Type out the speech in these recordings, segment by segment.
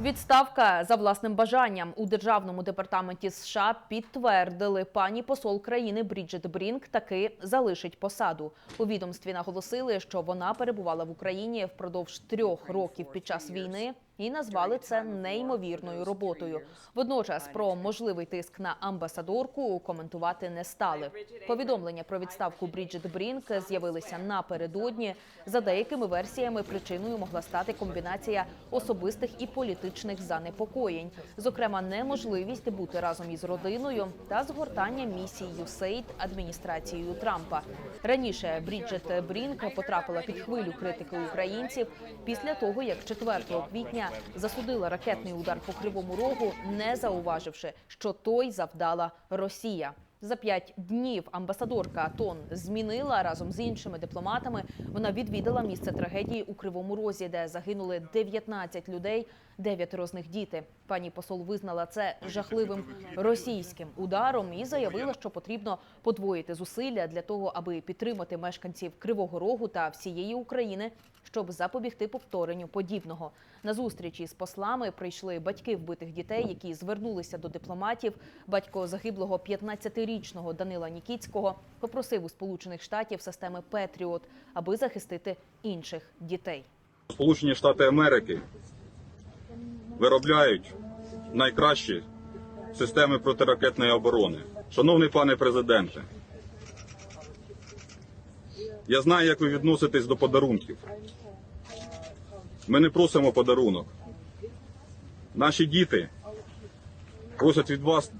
Відставка за власним бажанням. У державному департаменті США підтвердили, пані посол країни Бріджит Брінк таки залишить посаду. У відомстві наголосили, що вона перебувала в Україні впродовж трьох років під час війни і назвали це неймовірною роботою. Водночас про можливий тиск на амбасадорку коментувати не стали. Повідомлення про відставку Бріджит Брінк з'явилися напередодні. За деякими версіями причиною могла стати комбінація особистих і політичних занепокоєнь, зокрема, неможливість бути разом із родиною та згортання місії USAID адміністрацією Трампа. Раніше Бріджит Брінк потрапила під хвилю критики українців після того, як 4 квітня засудила ракетний удар по кривому рогу, не зауваживши, що той завдала Росія. За п'ять днів амбасадорка Тон змінила разом з іншими дипломатами. Вона відвідала місце трагедії у Кривому Розі, де загинули 19 людей, дев'ятеро з них діти. Пані посол визнала це жахливим російським ударом і заявила, що потрібно подвоїти зусилля для того, аби підтримати мешканців Кривого Рогу та всієї України, щоб запобігти повторенню подібного. На зустрічі з послами прийшли батьки вбитих дітей, які звернулися до дипломатів. Батько загиблого 15-річного Данила Нікіцького попросив у Сполучених Штатів системи Петріот, аби захистити інших дітей. Сполучені Штати Америки виробляють найкращі системи протиракетної оборони. Шановний пане президенте, я знаю, як ви відноситесь до подарунків. Ми не просимо подарунок. Наші діти просять від вас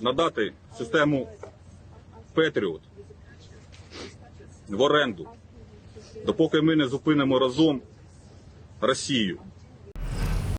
надати систему Петріот в оренду, допоки ми не зупинимо разом Росію.